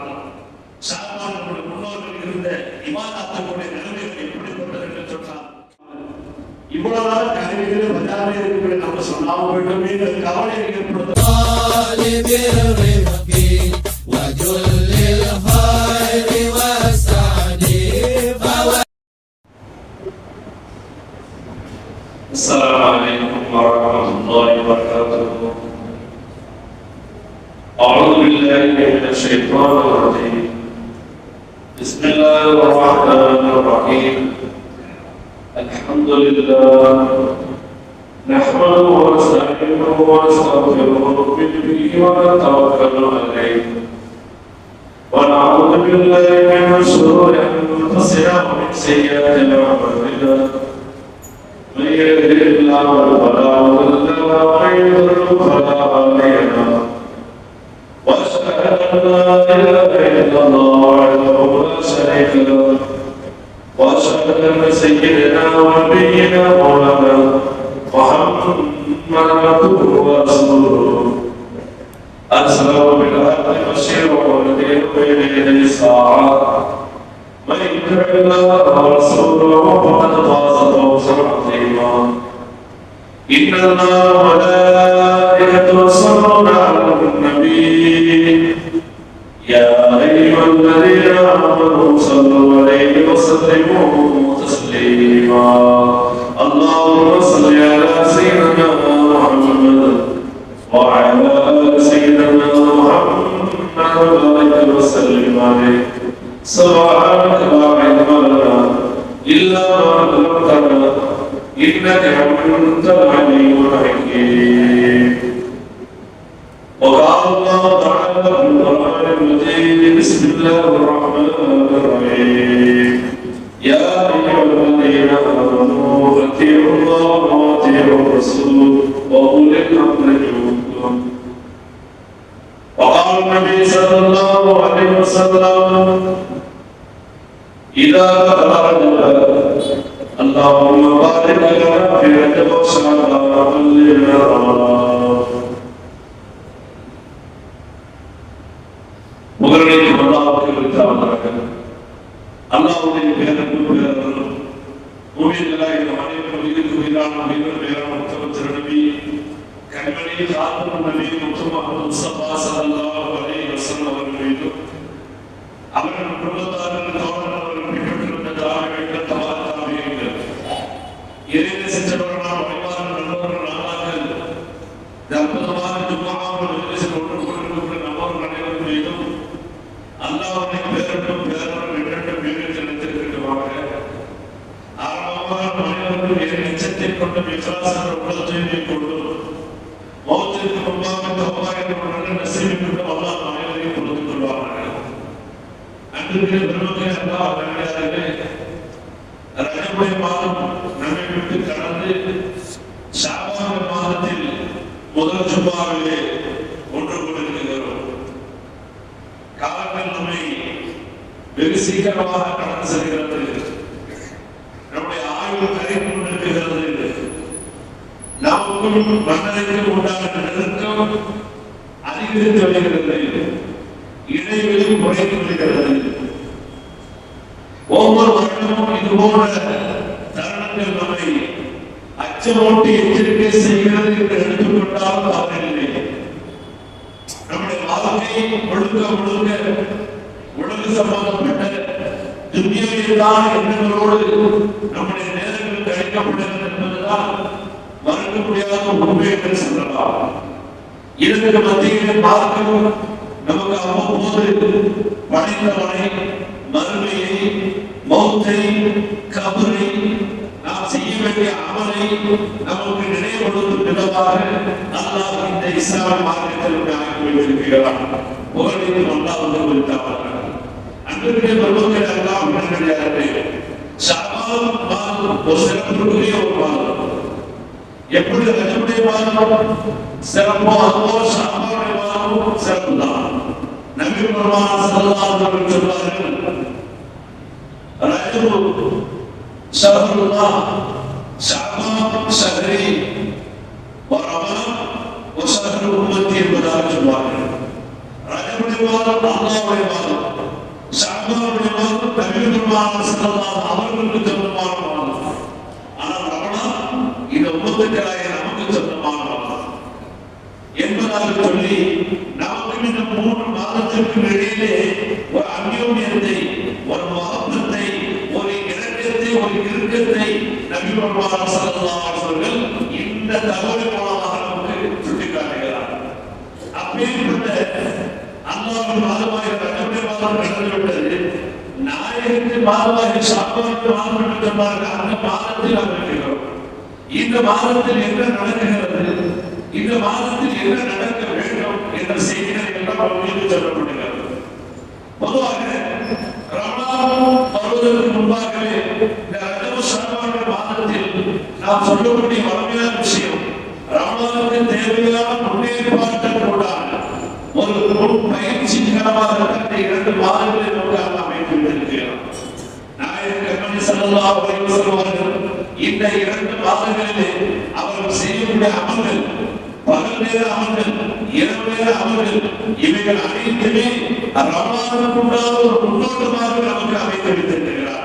பார்க்கலாம் ஷாபான் முன்னோர்கள் இருந்த இமாதாத்துடைய நிலைமைகள் எப்படிப்பட்டது என்று சொன்னால் இவ்வளவு நாள் கருவிகள் பஜாரில் இருக்கிற நம்ம சொல்லாம போயிட்டோமே என்ற கவலை ஏற்படுத்த الشيطان الرجيم. بسم الله الرحمن الرحيم. الحمد لله. نحمده ونستعينه ونستغفره ونؤمن به ونتوكل عليه. ونعوذ بالله من شرور أنفسنا ومن سيئات أعمالنا. من يهده الله فلا مضل إلا ما علمتنا إنك أنت العليم الحكيم. وقال الله تعالى في القرآن المجيد بسم الله الرحمن الرحيم. يا أيها الذين آمنوا أطيعوا الله وأطيعوا الرسول وأولي الأمر منكم. وقال النبي صلى الله عليه وسلم إذا دخل رجل اللهم بارك لنا في رجب وشعبان وبلغنا رمضان புகழனைக்கு அல்லாவுக்கு விருத்தாவதாக அல்லாவுடைய பேரன்பு பேரர்களும் பூமியிலாக இந்த மனிதர்கள் உயிருக்கு உயிரான உயிர் பேரான முத்தம திருநபி கண்மணி காத்தம் நபி நமக்கும் மன்னரைக்கும் உண்டான நெருக்கம் அதிகரித்து வருகிறது இடைவெளி குறைந்து வருகிறது ஒவ்வொரு வருடமும் இது போன்ற தருணங்கள் நம்மை அச்சமூட்டி எச்சரிக்கை செய்கிறது என்று எடுத்துக்கொண்டால் தவறில்லை நம்முடைய வாழ்க்கை முழுக்க முழுக்க உலக சம்பந்தப்பட்ட துன்யாவிலான எண்ணங்களோடு நம்முடைய நேரங்கள் கழிக்கப்படுகிறது என்பதுதான் மறக்க முடியாத உண்மை என்று சொல்லலாம் இதற்கு மத்தியில் பார்க்கவும் நமக்கு அவ்வப்போது படைத்தவனை மறுமையை மௌத்தை கபரை நாம் செய்ய வேண்டிய அமலை நமக்கு நினைவுபடுத்தும் விதமாக அல்லாஹ் இந்த இஸ்லாமிய மார்க்கத்தில் ஆக்கி வைத்திருக்கிறார் புகழித்து அல்லாஹ் குறித்தார்கள் அன்றைய பிரபுக்கள் எல்லாம் உடனடியாக ஷாபான் மாதம் ஒரு சிறப்புக்குரிய ஒரு மாதம் எப்படி ரஜபுடைய மாதம் சிறப்போ அதுவோ ஷாபானுடைய மாதமும் சிறப்பு தான் நபி பெருமான் ஸல்லல்லாஹு அலைஹி வஸல்லம் சொன்னார்கள் ரஜபு ஷஹருல்லாஹ் ஷாபான் ஷஹரி வரமான் வஷஹரு உம்மத்தி என்பதாக சொல்வார்கள் ரஜபுடைய மாதம் அல்லாவுடைய மாதம் ஷாபானுடைய மாதம் நபிகள் பெருமானார் ஸல்லல்லாஹு அவர்களுக்கு சொந்தமான மாதம் ஆனால் ரமணான் இந்த நமக்கு சொந்தமானவர். என்பதாக சொல்லி நமக்கு இந்த மூன்று மாதத்திற்கு இடையிலே ஒரு அந்யோன்யத்தை ஒரு மகத்துவத்தை ஒரு இலக்கியத்தை ஒரு இறுக்கத்தை நபி பெருமானார் ஸல்லல்லாஹு அவர்கள் இந்த தகவல் மூலமாக நமக்கு சுட்டிக்காட்டுகிறார். அப்பேற்பட்ட அல்லாவின் மாதமாக ரஜபுடைய மாதம் கடந்துவிட்டது நாயகத்தின் மாதமாக சாப்பாட்டு மாதம் என்று அந்த மாதத்தில் நாம் இந்த மாதத்தில் என்ன நடக்கிறது? இந்த மாதத்தில் என்ன நடக்க வேண்டும் என்ற செய்திகள் எல்லாம் அவர்களுக்கு சொல்லப்படுகிறது பொதுவாக ரமலான் வருவதற்கு முன்பாகவே இந்த ரஜப ஷாபானுடைய மாதத்தில் நாம் சொல்லக்கூடிய வளமையான விஷயம் ரமலானுக்கு தேவையான முன்னேற்பாட்கள் கூடாது ஒரு பயிற்சி களமாக இந்த இரண்டு மாதங்களை நோக்காக அமைத்து விட்டிருக்கிறார் நாயகர் கமணி ஸல்லல்லாஹு அலைஹி அவர்கள் இந்த இரண்டு மாதங்களிலே அவர்கள் செய்யக்கூடிய அமல்கள் பகல் நேர அமல்கள் இரவு நேர அமல்கள் இவைகள் அனைத்துமே ரமலானுக்குண்டான ஒரு முன்னோட்டமாக நமக்கு அமைத்து வைத்திருக்கிறார்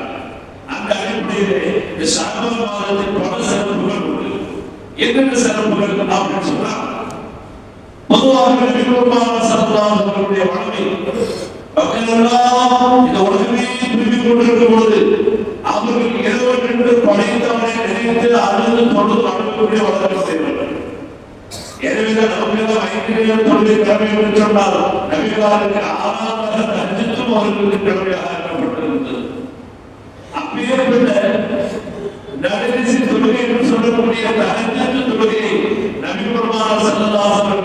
அந்த அடிப்படையிலே இந்த ஷாபான் மாதத்தின் பல சிறப்புகள் உண்டு. என்னென்ன சிறப்புகள் அப்படின்னு சொன்னா பொதுவாக நபிகளுமான சல்லல்லாஹு அவர்களுடைய வாழ்வை மக்களெல்லாம் இந்த உலகமே திரும்பிக் கொண்டிருக்கும் பொழுது அவர்கள் இறைவன் நினைத்து அழுது தொழுது அனுப்பக்கூடிய வழக்கம் செய்வார்கள் எனவேதான் நமக்கெல்லாம் ஐந்து நேரம் கடமை என்று சொன்னால் நபிகளாருக்கு ஆறாவது அவர்களுக்கு கடமையாக ஆக்கப்பட்டிருந்தது அப்பேற்பட்ட நடுநிசி தொழுகை என்று சொல்லக்கூடிய அந்த தொழுகையை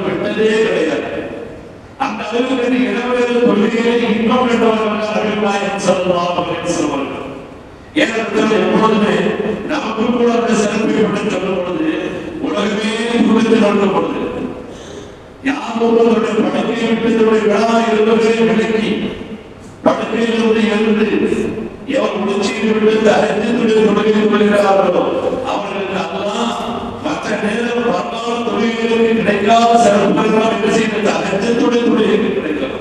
விட்டதே கிடையாது அந்த அளவுக்கு இடவேறு தொழுகையை இன்னும் கண்டவர்கள் நபி நாயகம் அவர்கள் ஏனென்றால் எப்பொழுதுமே நமக்கு கூட அந்த சொல்லும் பொழுது உலகமே குறித்து நடக்கும் பொழுது யார் ஒருவருடைய விட்டு தன்னுடைய விழா இருந்தவரை விலக்கி படுக்கையிலிருந்து எழுந்து எவர் விட்டு அறிஞத்துடைய தொழில் கொள்கிறார்களோ அவர்களுக்கு அல்லாஹ் மற்ற நேரம் வரலாறு தொழில்களுக்கு கிடைக்காத சிறப்புகள் என்ன செய்கிறது தொழில் தொழிலுக்கு கிடைக்கிறது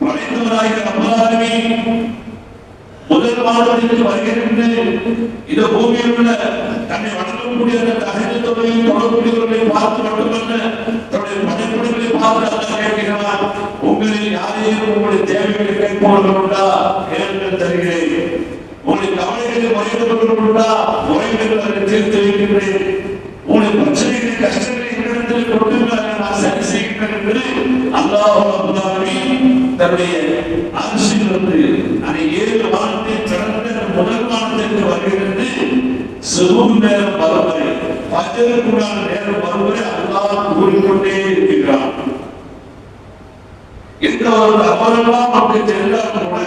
படைத்தவராகிய ரப்பலாலுமே முதல் மாதத்திற்கு வருகிறது இந்த பூமியில் உள்ள தன்னை வணங்கக்கூடிய அந்த தகவல் தொடர்புடையவர்களை பார்த்து மட்டுமல்ல தன்னுடைய படைப்புகளை பார்த்து அல்ல கேட்கிறார் உங்களில் யாரையும் உங்களுடைய தேவைகளை கேட்பவர்கள் உண்டா? கேளுங்கள் தருகிறேன். உங்களுடைய கவலைகளை முறையிடுபவர்கள் உண்டா? முறைகள் அதை தீர்த்து வைக்கின்றேன். உங்களுடைய பிரச்சனைகளை கஷ்டங்களை என்னிடத்தில் கொடுங்கள் நான் சரி செய்கின்றேன் என்று அல்லாஹ் ரப்பல் ஆலமீன் தன்னுடைய அரசிலிருந்து அதை ஏழு வாரத்தை கடந்த முதல் வானத்திற்கு வருகிறது. சுபம் நேரம் வரும் வரை பஜருக்குண்டான நேரம் வரும் அல்லாஹ் கூறிக்கொண்டே இருக்கிறான். எந்த ஒரு அவரெல்லாம் நமக்கு தெரிந்தாலும் கூட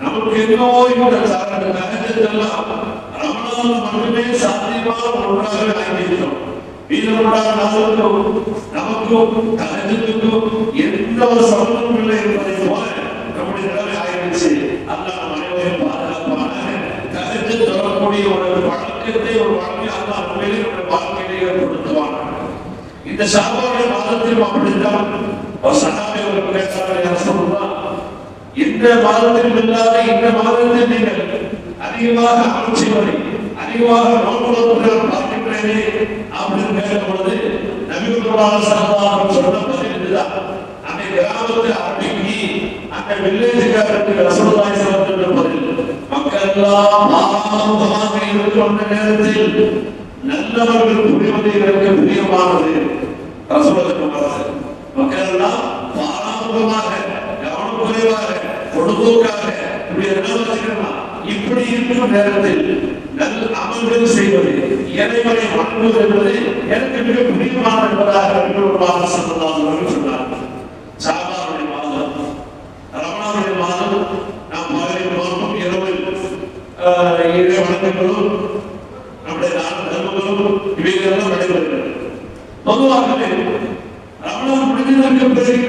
நமக்கு என்னவோ இந்த சாரண நகரத்தெல்லாம் ரமணான் மட்டுமே சாத்தியமாக ஒன்றாக ஆகியிருக்கிறோம் நமக்கும் தகஜத்துக்கும் எந்த ஒரு சம்பந்தமும் இல்லை என்பதை போல நம்முடைய நிலைமை ஆயிடுச்சு. அல்லாஹ் அனைவரையும் பாதுகாப்பான தகஜத்து தொடரக்கூடிய ஒரு வழக்கத்தை ஒரு வழக்கை அல்லாஹ் உண்மையிலே நம்முடைய வாழ்க்கையிலே ஏற்படுத்துவான். இந்த மாதத்திலும் அப்படித்தான். ஒரு சகாபி இந்த மாதத்திலும் இல்லாத இந்த மாதத்தில் நீங்கள் அதிகமாக அமல் அதிகமாக நோக்குடன் பார்க்கின்றேன் அப்படின்னு கேட்கும் பொழுது நபிகுருவான சகதாரம் சொன்ன இதுதான் அந்த அரபிக்கு அந்த வில்லேஜுக்காரருக்கு ரசூலுல்லாஹி ஸல்லல்லாஹு அலைஹி வஸல்லம் மக்கள் எல்லாம் ஆனந்தமாக இருக்கும் நேரத்தில் நல்லவர்கள் புரிவதை எனக்கு பிரியமானது ரசூலுல்லாஹி மக்கள் எல்லாம் பொழுதுக்காக இப்படி என்ன இப்படி இருக்கும் நேரத்தில் நல்ல அமல்கள் செய்வது இறைவனை வணங்குவது என்பது எனக்கு மிக பிரியமான என்பதாக நபிகள் சொல்லலாம் அவர்கள் சொன்னார் சாபாருடைய மாதம் ரமணாவுடைய மாதம் நாம் பகலில் நோக்கும் இரவில் இறை வணக்கங்களும் நம்முடைய தான தர்மங்களும் இவைகளெல்லாம் நடைபெறுகிறது பொதுவாகவே ரமணான் முடிந்ததற்கு பிறகு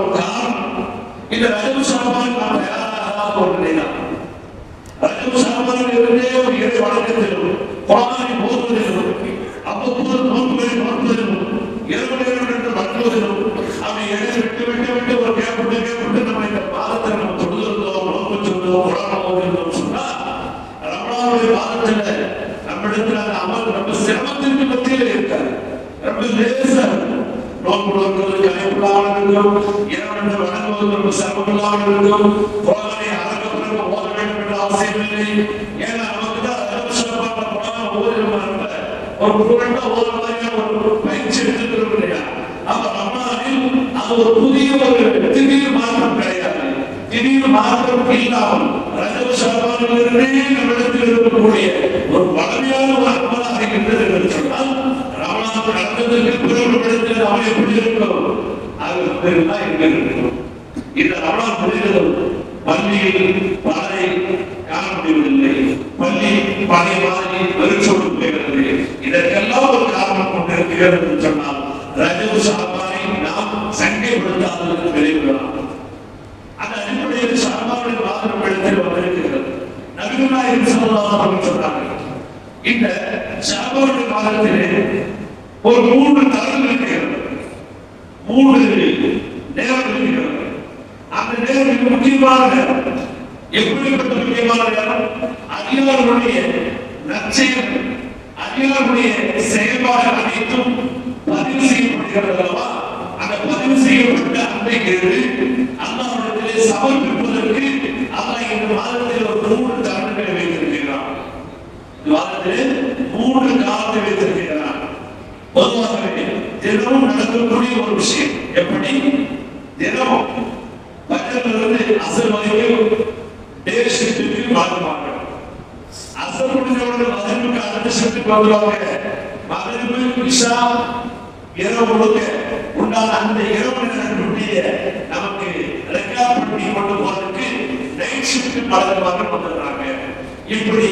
ஒரு காரணம் இந்த ரஜபு சாபான் நாம் தயாராக ஒரு நிலைதான் ரஜபு சாபானில் இருந்தே ஒரு இறை வணக்கத்திலும் குரானை போதுவதிலும் அவ்வப்போது நோன்புகளை நோக்குவதிலும் இரவு நேரம் என்று வணங்குவதிலும் அப்படி இடையில விட்டு விட்டு விட்டு ஒரு கேப் விட்டு நம்ம இந்த பாதத்தை நம்ம தொழுதுறதோ நோக்கு சொல்றதோ புராணம் ஓதுறதோ சொன்னா ரமணாவுடைய பாதத்துல நம்மிடத்துல அந்த அமல் ரொம்ப சிரமத்திற்கு மத்தியில இருக்காது ரொம்ப லேசா இருக்கும். நோக்குவது கலைப்பில்லாமல் இருக்கும். இரவண்டு வணங்குவது ரொம்ப சிரமமில்லாமல் இருக்கும். புறானை அறக்க ஓத வேண்டும் என்ற அவசியம் இல்லை ஏன்னா நமக்கு தான் அதிர்ஷ்டமான புறான ஓதுகிறோம் ஒரு புகழ்ந்த ஓதுற மாதிரியான ஒரு பயிற்சி எடுத்துக்கிறோம் இல்லையா அப்ப ரமணாவில் அது ஒரு புதிய ஒரு திடீர் மாற்றம் கிடையாது. திடீர் மாற்றம் இல்லாமல் ரஜவ சபானிலிருந்தே நம்மிடத்தில் இருக்கக்கூடிய ஒரு பழமையான ஒரு அமலாக இருக்கின்றது என்று சொன்னால் ரமணான் நடந்ததற்கு பிறகு அவன் எப்படி இருக்கும் அது பெருதான் எங்க இருக்கும் இந்த ரமணா புரிதலும் பள்ளியில் பலரை காண முடியவில்லை. பள்ளி பழைய மாதிரி வெறிச்சோடு பேரவில்லை இருக்கிறது என்று சொன்னால் ரஜவ சாபாரை நாம் சங்கைப்படுத்தாததற்கு விளைவுகளாம் அந்த அடிப்படையில் ஷாபாவுடைய பாத்திரம் இடத்தில் வந்திருக்கிறது நபிகளாயிரம் சொல்லலாம் அலைஹி சொன்னார்கள் இந்த ஷாபாவுடைய பாதத்திலே ஒரு மூன்று தரங்கள் இருக்கிறது மூன்று நேரம் இருக்கிறது அந்த நேரம் முக்கியமாக எப்படிப்பட்ட முக்கியமான நேரம் அதிகாரிகளுடைய நற்செயல் அதிகாரிகளுடைய செயல்பாடு அனைத்தும் பதிவு செய்யப்படுகிறது அல்லவா அந்த பதிவு செய்யப்பட்ட அன்றைக்கு அல்லாஹ்விடத்திலே சமர்ப்பிப்பதற்கு அல்லாஹ் இந்த மாதத்தில் ஒரு மூன்று தருணங்களை வைத்திருக்கிறான். இந்த மாதத்திலே மூன்று காலத்தை வைத்திருக்கிறான். பொதுவாகவே தினமும் நடக்கக்கூடிய ஒரு விஷயம். எப்படி? தினமும். பக்கத்திலிருந்து அசல் வரைக்கும் டே ஷிஃப்ட்டுக்கு மாறுவாங்க அசல் முடிஞ்சவங்க அடுத்த ஷிஃப்ட்டுக்கு வந்துருவாங்க மகனுக்கு இஷா இரவு உண்டான அந்த இரவு நமக்கு ரெக்கார்ட் பண்ணி கொண்டு போறதுக்கு நைட் ஷிஃப்ட் பழக்கமாக வந்துடுறாங்க இப்படி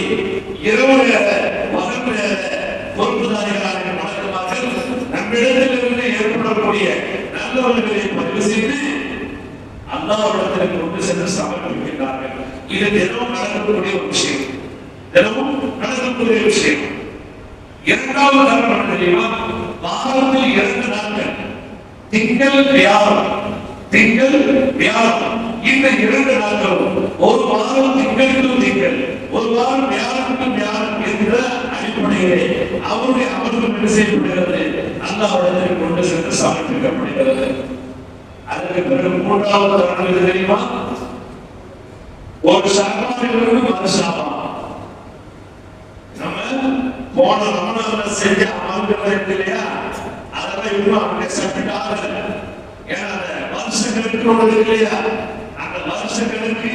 இரவு நேர பகல் நேர பொறுப்புதாரிகளாக பழக்கமாக நம்மிடத்திலிருந்து ஏற்படக்கூடிய நல்லவர்களை பதிவு செய்து அல்லாவிடத்தில் கொண்டு சென்று சமர்ப்பிக்கின்றார்கள். இது தினமும் நடக்கக்கூடிய ஒரு விஷயம். தினமும் நடக்கக்கூடிய விஷயம். இரண்டாவது தரம் தெரியுமா? வாரத்தில் இரண்டு நாட்கள். திங்கள் வியாழம். திங்கள் வியாழம். இந்த இரண்டு நாட்களும் ஒரு வாரம் திங்கள் டு திங்கள் ஒரு வாரம் வியாழனுக்கு வியாழம் என்கிற அடிப்படையிலே அவருடைய அமர்வு என்ன செய்யப்படுகிறது? அல்லாஹ்விடத்தில் கொண்டு சென்று சமர்ப்பிக்கப்படுகிறது. அதற்கு பிறகு மூன்றாவது தரம் தெரியுமா? ஒரு சாபாவிலிருந்து மறு சாபா போன ரமணால செஞ்ச அமல்கள் இருக்கு இல்லையா? அதெல்லாம் இன்னும் அவங்க சட்டுக்காக ஏன்னா வருஷங்களுக்கு ஒன்று இருக்கு இல்லையா? அந்த வருஷங்களுக்கு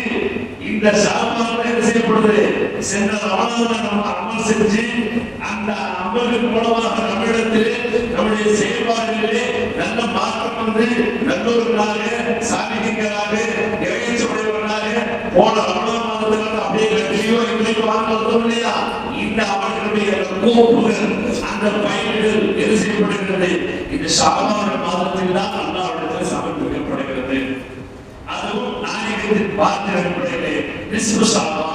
இந்த சாப்பாடு என்ன செய்யப்படுது? சென்ற ரமணால நம்ம அமல் செஞ்சு அந்த அமலுக்கு மூலமாக நம்மிடத்திலே நம்முடைய செயல்பாடுகளிலே நல்ல மாற்றம் வந்து நல்ல ஒரு சாமிகளாக இறைச்சமுடையவர்களாக அவர்களுடைய அந்த பயன்கள் எது செய்யப்படுகிறது இந்த சாபான மாதத்தில் தான் அல்லாவிடத்தில் சமர்ப்பிக்கப்படுகிறது அதுவும் நாயகத்தின் பார்த்த அடிப்படையிலே சாபா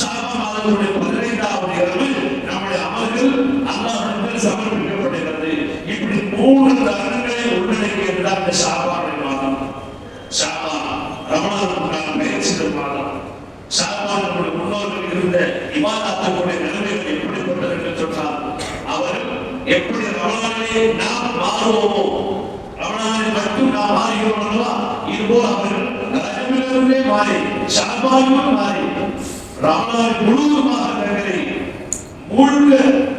சாபா மாதத்துடைய பதினைந்தாவது இரவு நம்முடைய அமல்கள் அல்லாஹ்விடத்தில் சமர்ப்பிக்கப்படுகிறது இப்படி மூன்று தருணங்களை உள்ளடக்கியது தான் இந்த சாபாவுடைய மாதம் ஷாபா ரமணாவுக்கான பயிற்சிகள் மாதம் ஷாபானுடைய முன்னோர்கள் இருந்த இமாதாத்துடைய நிலைமைகள் எப்படிப்பட்டது என்று சொன்னால் அவர் எப்படி ரமணானை நாம் மாறுவோமோ ரமணானை மட்டும் நாம் மாறுகிறோம் அல்லவா இதுபோல் அவர்கள் ரஜமிலிருந்தே மாறி ஷாபானிலும் மாறி ரமணானை முழுவதுமாக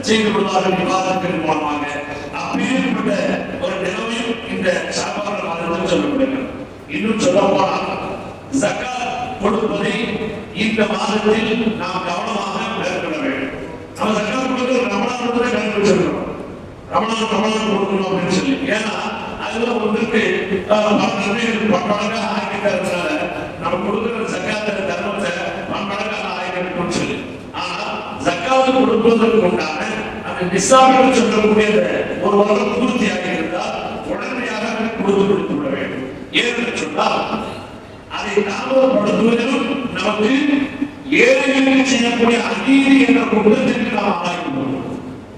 செய்து விடுவார்கள் விவாதத்தின் மூலமாக. அப்பேற்பட்ட ஒரு நிலைமையும் இந்த மாதத்தில் சொல்லப்படுகிறது இன்னும் சொல்ல போனால் ஜக்காத் கொடுப்பதை இந்த மாதத்தில் நாம் கவனமாக மேற்கொள்ள வேண்டும். நம்ம ஜக்காத் கொடுக்கிறது ரமணான் கண்டுபிடிச்சிருக்கிறோம் ரமணான் ரமணான் கொடுக்கணும் அப்படின்னு சொல்லி. ஏன்னா அதுல ஒன்றுக்கு பல நன்மைகள் நம்ம கொடுக்கிற ஜக்காத்த தர்மத்தை பன்மடங்காக ஆக்கிட்டோம்னு சொல்லி ஆனா ஜக்காத்து கொடுப்பதற்குண்டான அந்த நிசாமிகள் சொல்லக்கூடிய ஒரு வருடம் பூர்த்தியாக இருந்தால் உடனடியாக கொடுத்து கொடுத்து விட வேண்டும். ஏன்னு சொன்னால் அதை தாமதப்படுத்துவதிலும் நமக்கு ஏழைகளுக்கு செய்யக்கூடிய அநீதி என்ற குற்றத்திற்கு நாம் ஆளாகின்றோம்.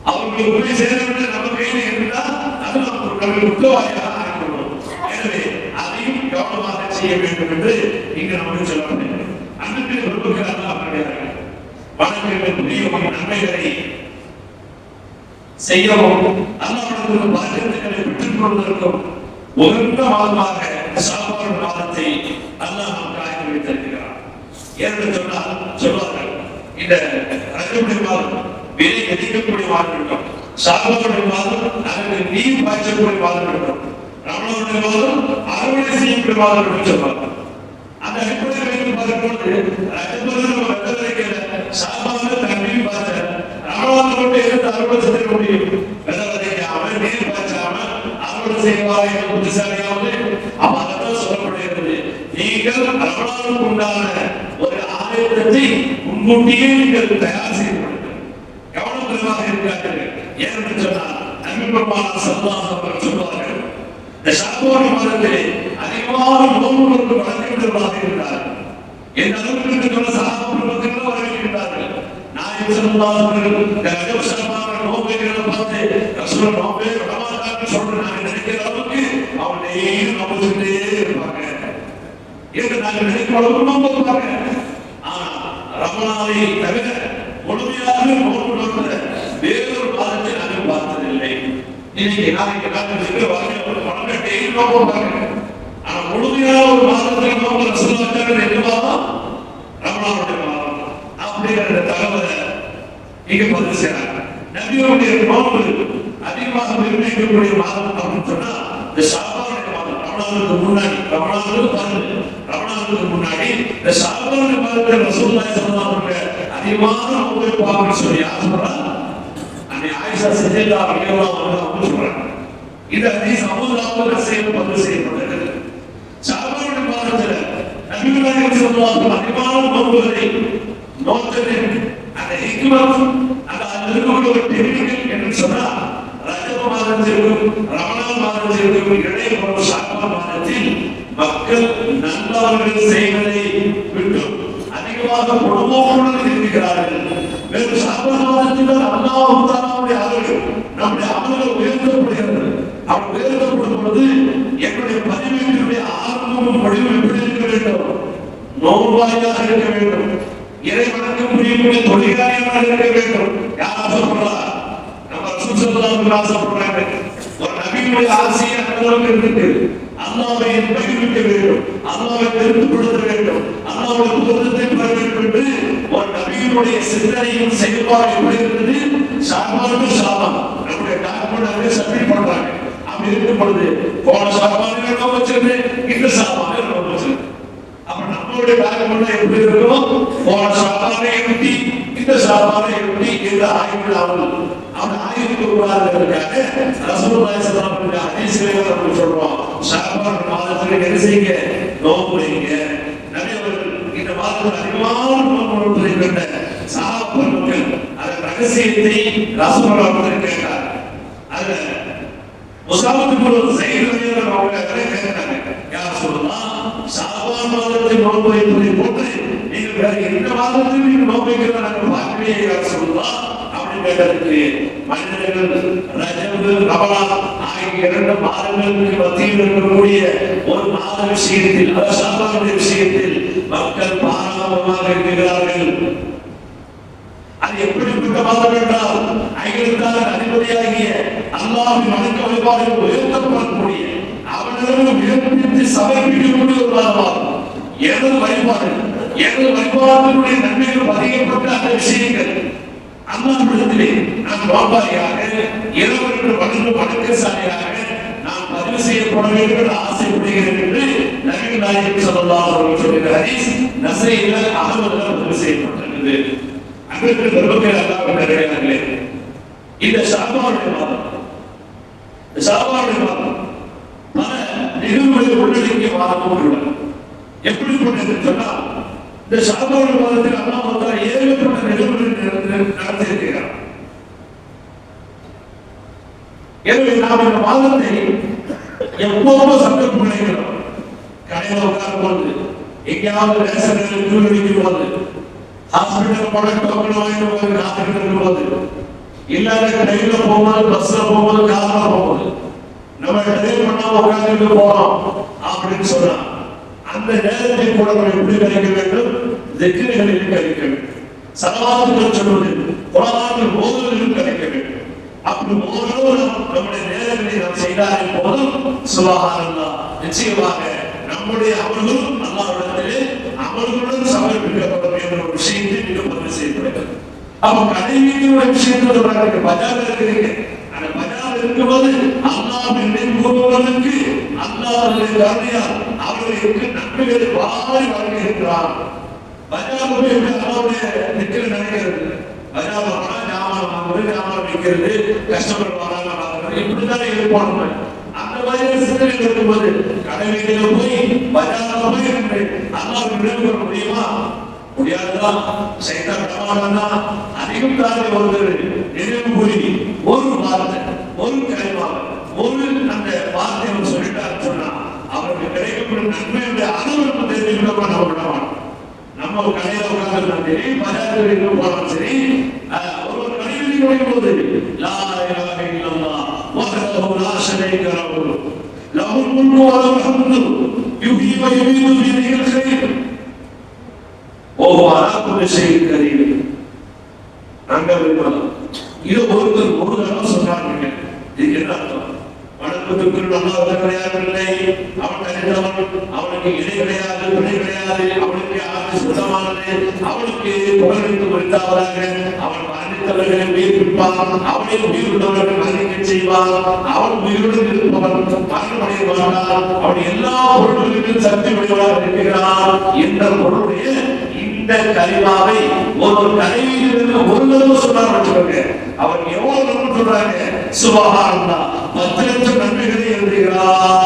அவர்களுக்கு போய் சேர வேண்டும் நம்ம கையில் இருந்தால் அது நமக்கு நம்ம குற்றவாளியாக ஆகின்றோம். செய்ய வேண்டும் என்று இங்கு நமக்கு சொல்லப்படுகிறது அன்றைக்கு விரும்புகிற அல்லாஹ் கிடையாது வணக்கங்கள் நன்மைகளை செய்யவும் அல்லாஹ்விடத்தில் பரக்கத்துக்களை பெற்றுக் கொள்வதற்கும் உகந்த மாதமாக சாப்பாடு மாதத்தை அல்லாஹ் நமக்கு ஆய்வு வைத்திருக்கிறார் ஏன்னு சொன்னால் சொல்வார்கள் இந்த ரஜபுடைய மாதம் விலை எதிர்க்கக்கூடிய மாதம் இருக்கும். சாப்பாடு மாதம் அதற்கு நீர் பாய்ச்சக்கூடிய மாதம் இருக்கும். ரமணனுடைய மாதம் அறுவடை செய்யக்கூடிய மாதம் இருக்கும் சொல்வார்கள். அந்த அடிப்படையில் பார்க்கும்போது ரஜபுடைய சாப்பாடு தண்ணீர் பாய்ச்ச இருந்து அறுவடை செய்ய முடியும் வெட்ட வரைக்காம நீர் அறுவடை என்று புத்திசாலியாவது அப்ப சொல்லப்படுகிறது. நீங்கள் உண்டான ஒரு ஆலயத்தை முன்கூட்டியே நீங்கள் தயார் செய்து கொள்ளுங்கள். கவனக்குறைவாக இருக்கார்கள் ஏனென்று சொன்னால் நம்பிப்பமான சல்லாஸ் சொல்வார்கள் இந்த சாப்பாடு மாதத்திலே அதிகமான நோன்புகளுக்கு வழங்கிவிடுவதாக இருந்தார் எந்த அளவுக்கு சொல்ல நாயகம் ஸல்லல்லாஹு அலைஹி வஸல்லம் இந்த ரஜப் ஷாபான பார்த்து ரசூல் ரமலான் சொல்ற நாங்க நினைக்கிற அளவுக்கு அவன் டெய்லி இருப்பாங்க என்று நாங்க நினைக்கும் அளவுக்கு ஆனா ரமலானை தவிர முழுமையாக நோன்பு நோக்கிற வேறொரு மாதத்தை நாங்கள் பார்த்ததில்லை இன்னைக்கு நாளைக்கு நாங்கள் இருக்கிற பணம் டெய்லி ஆனா முழுமையாக ஒரு மாதத்தில் நோன்பு ரசூல் வச்சாங்க எந்த மாதம் ரமலானுடைய மாதம் அப்படிங்கிற தகவலை இங்க பதிவு செய்யறாங்க நபியோடைய நோன்பு அதிகமாக நிர்ணயிக்கக்கூடிய மாதம் அப்படின்னு சொன்னா இந்த ஷாபானுடைய மாதம் ரமணானுக்கு முன்னாடி ரமணாவுக்கு பாருங்க ரமணானுக்கு முன்னாடி இந்த ஷாபானுடைய மாதத்தில் ரசூலுல்லாஹி ஸல்லல்லாஹு அதிகமான நோன்பு வைப்பாங்கன்னு சொல்லி யார் சொல்றா அன்னை ஆயிஷா சித்திகா அவங்க சொல்றாங்க. இந்த பதிவு மாதத்துல நபிகளாக அதிகமான நோன்புகளை நோக்கத்தின் அந்த ஹிக்மத் அந்த அதில் ஒரு டெக்னிக்கல் என்று சொன்னா ரஜப மாதத்திற்கும் ரமணான் மாதத்திற்கும் இடையே ஒரு ஷாபான் மாதத்தில் மக்கள் நல்லவர்கள் செய்வதை விட்டு அதிகமாக குடும்பமுடன் இருக்கிறார்கள் வெறும் ஷாபான் மாதத்தில் அல்லாஹ் தாலாவுடைய அருள் நம்முடைய அமல்கள் உயர்த்தப்படுகிறது. அவர் உயர்த்தப்படும் பொழுது என்னுடைய பதிவேட்டினுடைய ஆரம்பமும் முடிவும் எப்படி இருக்க வேண்டும். நோன்பாயாக இருக்க வேண்டும். இறை வணக்கம் புரியக்கூடிய தொழிலாளியாக இருக்க வேண்டும். யார் ஆசைப்படுறா? நம்ம ரசூல் ஸல்லல்லாஹு ஆசைப்படுறாங்க. ஒரு நபியினுடைய ஆசையை அந்தளவுக்கு இருந்துட்டு அல்லாவை பகிர்விக்க வேண்டும். அல்லாஹ்வை திருப்திப்படுத்த வேண்டும். அல்லாவுடைய புகழத்தை பெற வேண்டும். என்று ஒரு நபியினுடைய சிந்தனையும் செயல்பாடு எப்படி இருந்தது? ஷாபானுக்கு சாபம் நம்முடைய டாக்குமெண்ட் சப்மிட் பண்றாங்க அப்படி இருக்கும் பொழுது போன ஷாபானுக்கு வச்சிருந்தேன் இந்த ஷாபானுக்கு வச்சிருந்தேன் அப்ப நம்மளுடைய டாக்குமெண்ட் எப்படி இருக்கும் போன சாப்பாடை எப்படி? இந்த சாப்பாடை எப்படி? இந்த ஆய்வு அவள் அவன் ஆய்வுக்கு உருவாகிறதுக்காக இருக்காங்க ஸல்லல்லாஹு அலைஹி வஸல்லம் சொல்றோம். சாப்பாடு மாதத்துக்கு என்ன செய்யுங்க? நோன்பு வைங்க. இந்த மாதத்தில் அதிகமான நோன்பு நோன்பதை கண்ட சஹாபாக்கள் அதன் ரகசியத்தை ரசூலுல்லாஹி கேட்டார் அதுல முசாபத்துக்கு ஒரு அவங்க யார் சொல்லலாம் சாபான் மாதத்தில் நோன்பு வைப்பதை போன்று நீங்கள் வேற எந்த மாதத்தையும் நீங்கள் நோன்பு வைக்கிறத நாங்கள் பார்க்கவே சொல்லலாம் அப்படின்னு மனிதர்கள் ரஜபு ரமலான் ஆகிய இரண்டு மாதங்களுக்கு மத்தியில் இருக்கக்கூடிய ஒரு மாத விஷயத்தில் விஷயத்தில் மக்கள் பாராமமாக இருக்கிறார்கள். அது எப்படிப்பட்ட மாதம் என்றால் அதிபதியாகிய அல்லாவின் வணக்க வழிபாடுகள் உயர்த்தப்படக்கூடிய அவனிடம் உயர்த்தி சமர்ப்பிக்கக்கூடிய ஒரு மாதமாகும் எனது வழிபாடு எனது வழிபாட்டினுடைய நன்மைகள் பதியப்பட்ட அந்த விஷயங்கள் அல்லாஹ்விடத்திலே நான் நோபாரியாக இரவருக்கு வணங்கு வணக்கசாலியாக நான் பதிவு செய்யப்பட வேண்டும் என்று ஆசைப்படுகிறேன் என்று நபிகள் நாயகம் சொல்லலாம் அலைஹி சொல்லுகிற ஹதீஸ் நசையில அகமதுல பதிவு செய்யப்பட்டிருக்கிறது அன்றைக்கு பெருமக்கள் நிறைவேறாங்களே இந்த ஷாபானுடைய மாதம் இந்த ஷாபானுடைய மாதம் பல நிகழ்வுகளை உள்ளடக்கிய எப்படி கொண்டது சொன்னால் இந்த மாதத்தில் ஏகப்பட்ட எனவே நாம் இந்த மாதத்தை எப்போதும் கடையில் உட்காரும் போது எங்கேயாவது ரேஷன் கியூ போது ஹாஸ்பிட்டல் போன டோக்கன் வாங்கிட்டு போய் காத்துக்கிட்டு இல்லாத போகும்போது பஸ்ல போகும்போது போகும்போது நம்ம டிரைவ் பண்ணாம உட்காந்துட்டு போறோம் அப்படின்னு சொன்னா அந்த நேரத்தில் கூட நம்ம எப்படி கழிக்க வேண்டும்? திக்ருகளில் கழிக்க வேண்டும். சலவாத்துகள் சொல்வது குரானில் ஓதுவதிலும் கழிக்க வேண்டும். அப்படி ஓரளவு நம்முடைய நேரங்களை நாம் செய்தாரின் போதும். சுபஹானல்லா நிச்சயமாக நம்முடைய அமல்களும் அல்லாஹ்விடத்திலே அமல்களுடன் சமர்ப்பிக்கப்படும் என்ற ஒரு விஷயத்தை நீங்கள் பதிவு செய்யப்படுகிறது அப்ப கடை வீதியோட விஷயத்தை சொல்றாங்க. பஜார்ல இருக்கிறீங்க. அந்த பஜார்ல இருக்கும்போது அவங்க நினைவு கூறுவதற்கு அல்லாஹ்வுடைய கருணையால் அவர்களுக்கு நன்மைகளை வாரி வழங்குகின்றார். பஜார்ல அல்லாவுடைய நிக்கிற நினைக்கிறது பஜார்ல போனா ஜாமான் வாங்குறது ஜாமான் வராங்க அந்த மாதிரி இருக்கும்போது கடை போய் பஜார்ல போய் அல்லாஹ் நினைவு முடியுமா? முடியாதுதான் சைத்தான் பிரமாணம்னா அதிகம் தாண்டி வருகிறது நினைவு கூறி ஒரு வார்த்தை ஒரு ವಿಷ್ಣುವಿನ ಆಧಾರದಲ್ಲಿ ನಿರ್ಗಮನ ಹೊರಡೋಣ ನಮ್ಮ ಕಡೆಯ ಅವಕಾಶ ಸರಿ ಮರ್ಯಾದೆಗಳಿಗೆ ಹೋಗೋಣ ಸರಿ ಅವರ ಕಡೆಯಲ್ಲಿ ನೋಡಿಬೋದು ಲಾ ಇಲಾಹ ಇಲ್ಲಲ್ಲಾ ವಹದಹು ಲಾ ಶರೀಕ ಲಹು ಲಹು ಮುಲ್ಕು ವ ಲಹು ಹಮ್ದು ಯುಹ್ಯಿ ವ ಯುಮೀತು ಬಿ ಯದಿಹಿಲ್ ಖೈರ್ ವಹುವ ಅಲಾ ಕುಲ್ಲಿ ಶೈಇನ್ ಕದೀರ್ ಹಂಗಲ್ಲ அவனுக்கு இணை கிடையாது பிணை கிடையாது. அவனுக்கு ஆட்சி சுத்தமானது. அவனுக்கு புகழ்ந்து முடித்தாவதாக அவன் மரணித்தவர்களை உயிர்ப்பிப்பான். அவனை உயிர் மரணிக்க செய்வான். அவன் உயிருடன் இருப்பவன் மரணமடைய மாட்டான் அவன் எல்லா பொருள்களுக்கும் சக்தி உடையவனாக இருக்கிறான் என்ற பொருளுடைய இந்த கரிமாவை ஒரு ஒரு கலைவியிலிருந்து ஒரு தடவை சொன்னார் வச்சுக்கோங்க. அவர் எவ்வளவு தடவை சொல்றாங்க? சுபகாரம்னா பத்து லட்சம் நன்மைகளை எழுதுகிறார்.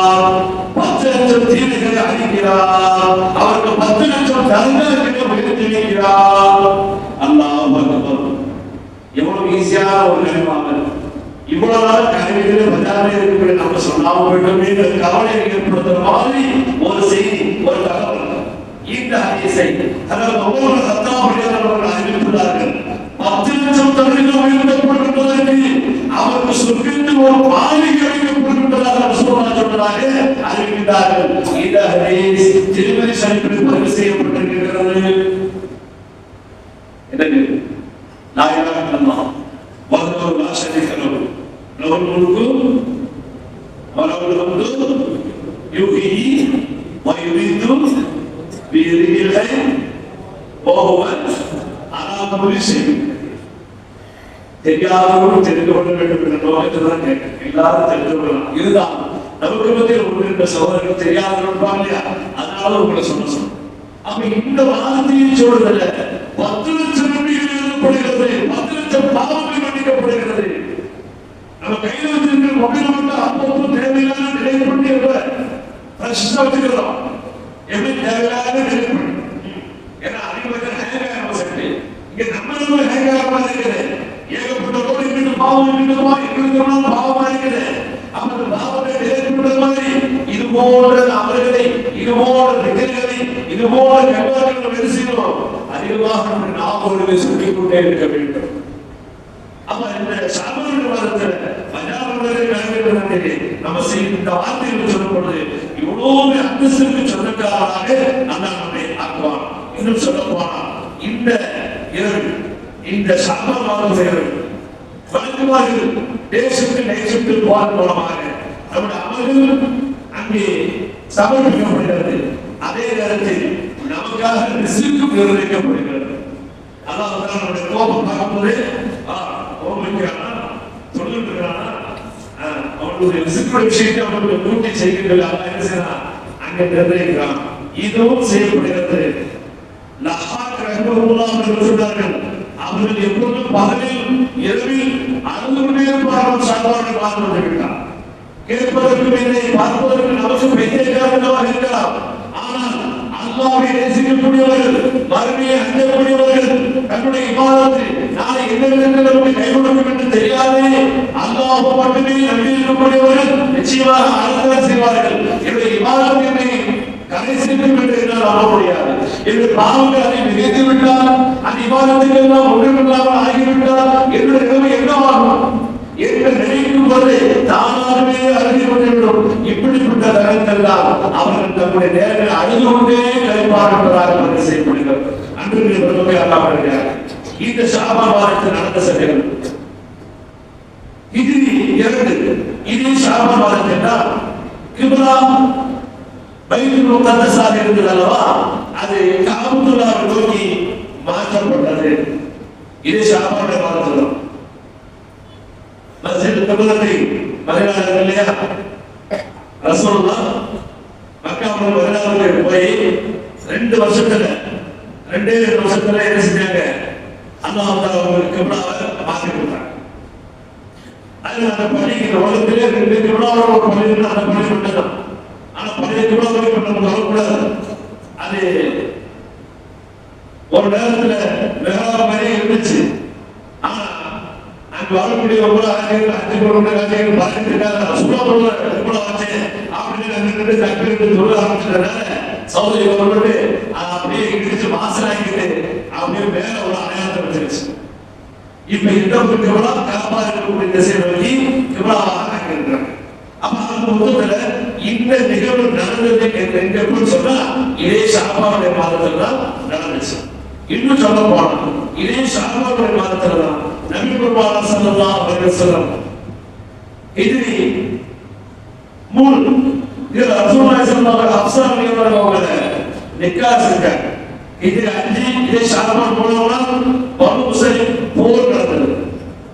பத்து லட்சம் அவருக்கு பத்து லட்சம் தர்மங்களை உயர்த்தி வைக்கிறார் அல்லாஹ் எவ்வளவு ஈஸியாக ஒரு கலிமாவை இவ்வளவு நாள் கல்வியில பஜாரே இருக்கிற நம்ம சொல்லாம போயிட்டோமே என்ற கவலை ஏற்படுத்துற மாதிரி ஒரு செய்தி ஒரு தகவல் இந்த ஹதீஸை அதாவது ஒவ்வொரு சத்தாபுரியவர்கள் அறிவித்துள்ளார்கள் பத்து லட்சம் தமிழில் உயர்த்தப்பட்டுள்ளதற்கு அவருக்கு சொர்க்கத்தில் ஒரு மாளிகை முன்பதாக சூழலாக சொல்றாங்க அறிவிக்கிறார்கள் இந்த ஹதீஸ் திருமதி சரிப்பில் பதிவு செய்யப்பட்டிருக்கிறது. எனவே நாயகம் அம்மா வல்லவர்களா சரிக்கிறோம் தெரியாதவர்களும் தெரிந்து கொள்ள வேண்டும் என்ற நோக்கத்தை தான் கேட்டேன். எல்லாரும் தெரிந்து கொள்ளலாம் இதுதான். நமக்கு மத்தியில் ஒன்றின்ற ரெண்டு சகோதரர்கள் தெரியாதவர்கள் இல்லையா? அதனால உங்களை சொல்ல சொன்னோம் அப்ப இந்த வார்த்தையும் சொல்றதுல பத்து லட்சம் நன்மைகள் எழுதப்படுகிறது பத்து லட்சம் பாவங்கள் மன்னிக்கப்படுகிறது. நம்ம கையில் வச்சிருக்கிற மொபைல் மட்டும் அப்பப்போ தேவையில்லாத டிலேட் பண்ணி ஃப்ரெஷ்ஷா வச்சுக்கிறோம். எப்படி? தேவையில்லாத டிலேட் பண்ணி ஏன்னா அதிகபட்சம் ஹேங் ஆகிற செட்டு இங்க நம்ம ஹேங் ஆகிற இருக்குது பாவம் இங்கிட்டு இங்கிட்டு பாவமா இருக்குது அப்ப பாவத்தை டிலேட் மாதிரி இது போன்ற அமல்களை இது போன்ற நிகழ்களை இது போன்ற கண்பார்கள் என்ன செய்யணும் அதிகமாக நம்ம நாமொழிவை சொல்லிக் கொண்டே இருக்க வேண்டும் அப்ப இந்த சாமர்ய மதத்துல பஞ்சாபங்களை கலந்துகிறது நம்ம செய்த இந்த வார்த்தைகள் சொல்லும் பொழுது இவ்வளவு அந்தஸ்துக்கு சொந்தக்காரராக அல்லாஹ் நம்மை ஆக்குவான் இன்னும் சொல்ல போனா இந்த இரவு இந்த சாமர் மாதம் இரவு வழங்குவார்கள் தேசத்து நேசத்து போவதன் மூலமாக நம்முடைய அமல்கள் அங்கே சமர்ப்பிக்கப்படுகிறது. அதே நேரத்தில் நமக்காக ரிசுக்கு நிர்ணயிக்கப்படுகிறது அல்லாஹ் தான் நம்முடைய கோபம் பார்க்கும்போது ஆ, கோபம் அவனுடைய ரிசுக்குடைய விஷயத்தை அவனுடைய பூர்த்தி செய்கின்றது என்ன செய்யறான் அங்கே நிர்ணயிக்கிறான். இதுவும் செய்யப்படுகிறது. லஹாக் சொன்னார்கள் அவர்கள் எப்பொழுதும் பகலில் இரவில் அழுது கொண்டே இருப்பார்கள் சாப்பாடு பார்த்து கொண்டிருக்கிறார். கேட்பதற்கு இல்லை பார்ப்பதற்கு நமக்கு பெய்யாதவர்களாக இருக்கலாம். ஆனால் அல்லாவை நேசிக்கக்கூடியவர்கள் மறுமையை அஞ்சக்கூடியவர்கள் தன்னுடைய இமாதத்தில் நாளை என்ன நமக்கு கை கொடுக்கும் என்று தெரியாதே அல்லாஹ் மட்டுமே நம்பி இருக்கக்கூடியவர்கள் நிச்சயமாக அழுத்தம் செய்வார்கள். என்னுடைய இமாதம் என்னை என்று என்னால் நம்ப முடியாது. என்று பாவங்கள் அதை மிகைத்து விட்டால் அந்த இமாதத்துக்கு எல்லாம் ஒன்றுமில்லாமல் ஆகிவிட்டால் என்னுடைய நிலைமை என்னவாகும்? என்று நினைக்கும் போது தானாகவே அறிந்து கொண்டிருக்கிறோம் இப்படிப்பட்ட தருணத்தில் அவர்கள் தம்முடைய நேரங்களை அழுது கொண்டே கழிப்பார் பதிவு செய்யப்படுகிறது அன்று பெருமை அல்லாமல் இந்த ஷாபான் மாதத்தில் நடந்த சட்டைகள் இது இரண்டு. இது ஷாபான் மாதத்தில் தான் பைபிள் முகத்தசாக இருந்தது அல்லவா அது காபத்துல்லாவை நோக்கி மாற்றப்பட்டது. இது சாப்பாடு மாற்றணும். தான் மஸ்ஜித் கபலத்தை மதினாவில் இல்லையா? ரசூலுல்லா மக்கா முதல் மதினாவுக்கு போய் ரெண்டு வருஷத்துல ரெண்டே ரெண்டு வருஷத்துல என்ன செஞ்சாங்க? அல்லாஹ் அவங்களுக்கு மாற்றி கொடுத்தாங்க. அதுல அந்த பள்ளிக்கு உலகத்திலே ரெண்டு கிபிலாவோட ஒரு அந்த பள்ளி மட்டும்தான் ஆனா பழைய கிபிலாவை இப்ப அது ஒரு நேரத்துல வேற மாதிரி இருந்துச்சு. ஆனா அங்க வரக்கூடிய ஒவ்வொரு ஆசிரியர்கள் அஞ்சு ஆசிரியர்கள் பார்த்துட்டு இருக்காங்க. எவ்வளவு ஆச்சு. அப்படின்னு நின்று சொல்ல ஆரம்பிச்சதுனால சௌதரி கவர்மெண்ட் அப்படியே இடிச்சு வாசலாக்கிட்டு அப்படியே மேல ஒரு அடையாளத்தை வச்சிருச்சு. இப்ப இந்த ஒரு கிவலா கலப்பா இருக்கக்கூடிய திசை நோக்கி கிவலாவாக ஆக்கியிருக்கிறாங்க அப்ப அந்த இந்த நிகழ்வு நடந்தது சொன்னா இதே ஷாபாவுடைய மாதத்துல தான் நடந்துச்சு. இன்னும் சொல்ல போனா இதே ஷாபாவுடைய மாதத்துல தான் நபி பெருமாள் இது மூணு இது ரசூலுல்லாஹி ஸல்லல்லாஹு அலைஹி வஸல்லம் அவங்கள நிக்கா செஞ்சாங்க. இது அஞ்சு இதே ஷாபான் போனவங்க பனு முஸ்லிம் போர் நடந்தது.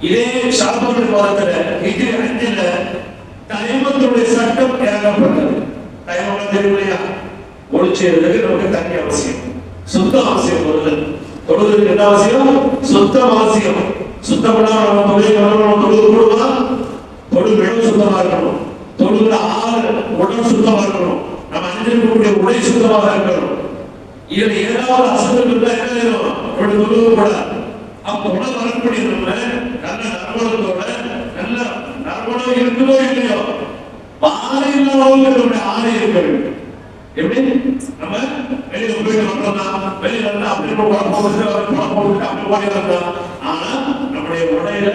இதே ஷாபான் மாதத்துல இது அஞ்சுல தைமத்துடைய சட்டம் இறங்கப்பட்டது. தைமம் தெரியும் இல்லையா நமக்கு தண்ணி அவசியம். சுத்தம் அவசியம் முதல்ல. தொழுதுக்கு என்ன அவசியம்? சுத்தம் அவசியம். சுத்தம் பண்ணாம நம்ம தொழில் நம்ம தொழுது கொடுப்பா தொழு இடம் சுத்தமா இருக்கணும். தொழுகிற ஆறு உடல் சுத்தமா இருக்கணும். நம்ம அணிஞ்சிருக்கக்கூடிய உடை சுத்தமாக இருக்கணும். இதுல ஏதாவது அசந்தம் இருந்தா என்ன வேணும்? இப்படி தொழுக அப்ப உடல் வரக்கூடிய நம்ம நல்ல நறுமணத்தோட நறுமணம் இருக்குதோ இல்லையோ வாழை இல்லாதவங்க நம்முடைய இருக்க வேண்டும் எப்படி நம்ம வெளியில போயிட்டு வந்தோம்னா வெளியில அப்படி குழப்பம் போட்டு அப்படி ஓடி வந்தோம் ஆனா நம்முடைய உடையில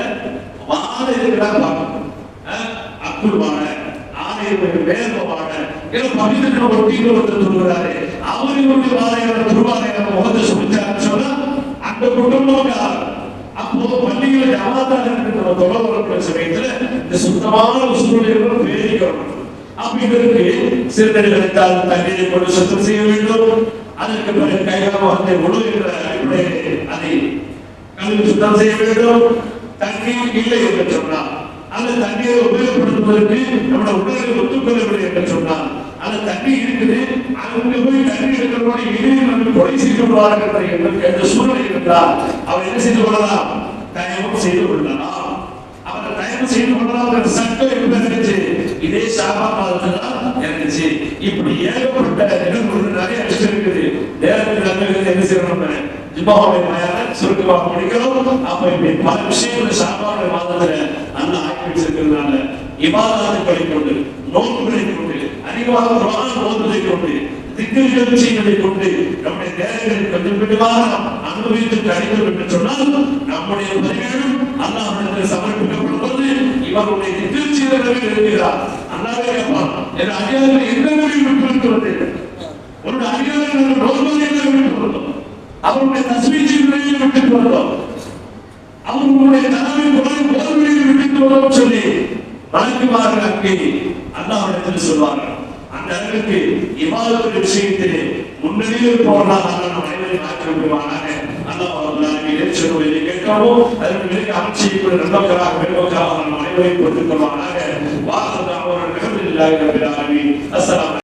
வாழை இருக்குதா பார்க்கணும் அக்குள் வாழை ஆணை இருக்கு வேர்வ வாழை பவித்திர ஒரு வந்து சொல்லுறாரு அவர்களுடைய வாழையான துருவாலையான முகத்தை சொன்னா அந்த குடும்பம் அப்போ பள்ளிகளை ஜமாத்தாக இருக்கிற தொலை சமயத்துல இந்த சுத்தமான ஒரு பேரிக்கணும் அப்ப இதற்கு சிறுநீர் கழித்தால் தண்ணீரை கொண்டு சுத்தம் செய்ய வேண்டும். அதற்கு பிறகு கைகால முகத்தை அதை சுத்தம் செய்ய வேண்டும். தண்ணீர் இல்லை என்று சொன்னால் அந்த தண்ணீரை உபயோகப்படுத்துவதற்கு நம்முடைய உடலை ஒத்துக்கொள்ளவில்லை என்று சொன்னால் அந்த தண்ணி இருக்குது. அங்க போய் தண்ணி எடுக்கிறோட இடையில் வந்து கொலை செய்து கொள்வார்கள் என்ற சூழ்நிலை இருந்தால் அவர் என்ன செய்து கொள்ளலாம்? தயவு செய்து கொள்ளலாம். அவர் தயவு செய்து கொள்ளலாம் சட்டம் இருந்துச்சு. இதே சாபா மாதத்துல தான் இருந்துச்சு. இப்படி ஏகப்பட்ட நிகழ்வுகள் நிறைய விஷயம் இருக்குது. நேரத்தில் நன்மைகள் என்ன செய்யணும் ஜிம்மாவுடைய மயான சுருக்கமாக முடிக்கிறோம் அப்ப இப்படி பல விஷயங்கள் மாதத்துல அந்த ஆக்கி வச்சிருக்கிறதுனால இபாதாத்துக்களை கொண்டு நோன்புகளை கொண்டு அதிகமாக குரான் ஓதுவதை கொண்டு திக்கல்கள் செய்வதை கொண்டு நம்முடைய நேரங்களை கொஞ்சம் கொஞ்சமாக நாம் அனுபவித்து கழிக்கிறோம் என்று சொன்னால் நம்முடைய பதிவேடும் அல்லாஹ்விடத்தில் சமர்ப்பிக்கப்படுவது இவருடைய திக்கில் செய்தவர்கள் இருக்கிறார். அல்லாவே கேட்பான் என் அதிகாரிகள் எந்த நிலையில் விட்டிருக்கிறது உன்னுடைய அதிகாரிகள் ரோல்வதை விட்டு அவருடைய விட்டு அவர்களுடைய தலைமை குரல் போர்வெளியில் விட்டு சொல்லி அங்கே சொல்வார்கள். அந்த அளவுக்கு விஷயத்திலே முன்னணியில் போனால் நம் அனைவரையும் மாற்றி விடுவானாக அல்லாஹ் கேட்கவும் அதற்கு மிக அமைச்சியக்கூடிய நண்பர்களாக பெருமக்களாக நம் அனைவரையும் வாசல் அவர்கள்